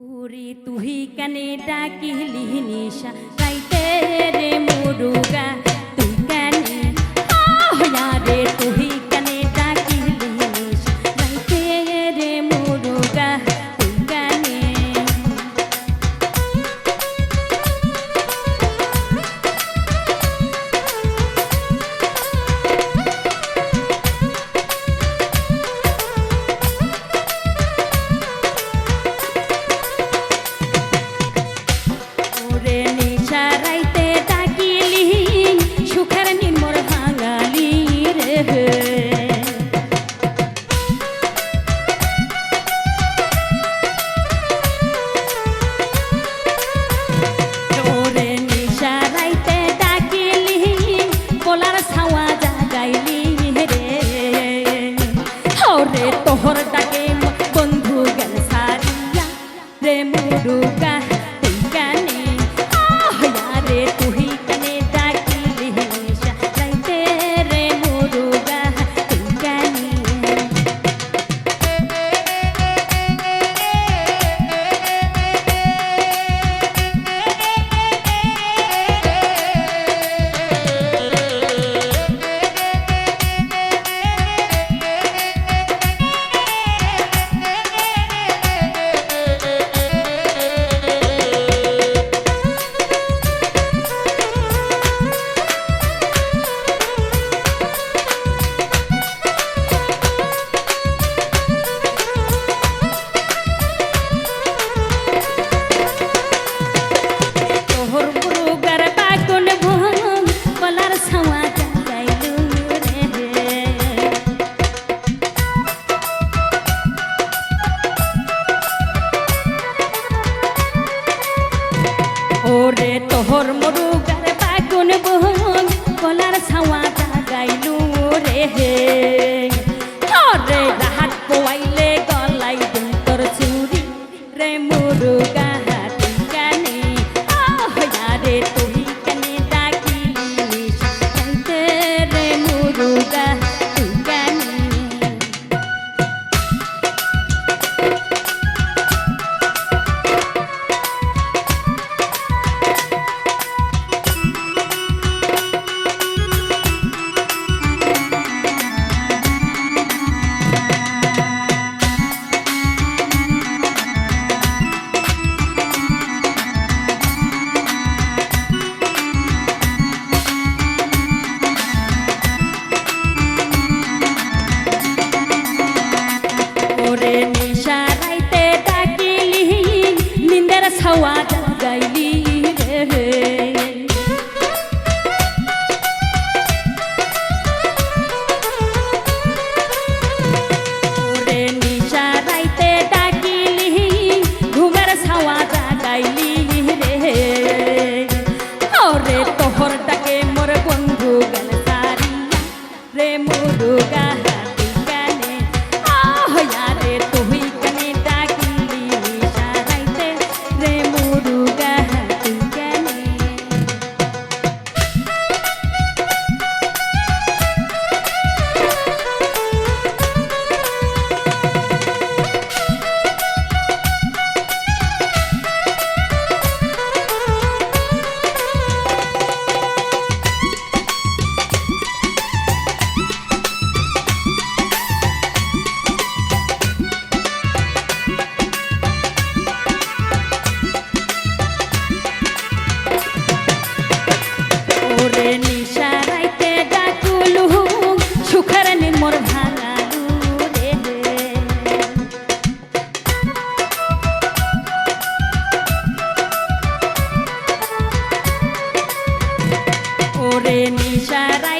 ওরে তুই কানে ডাকিলি নিশা গাইতে রে মুরুগা। madrugada. বোন কলার ছাওয়া গাইলু রে হে। রে দাহাত পোয়াইলে গলাই তোর চুরি রে মুরুগা। ওরে নিশারায়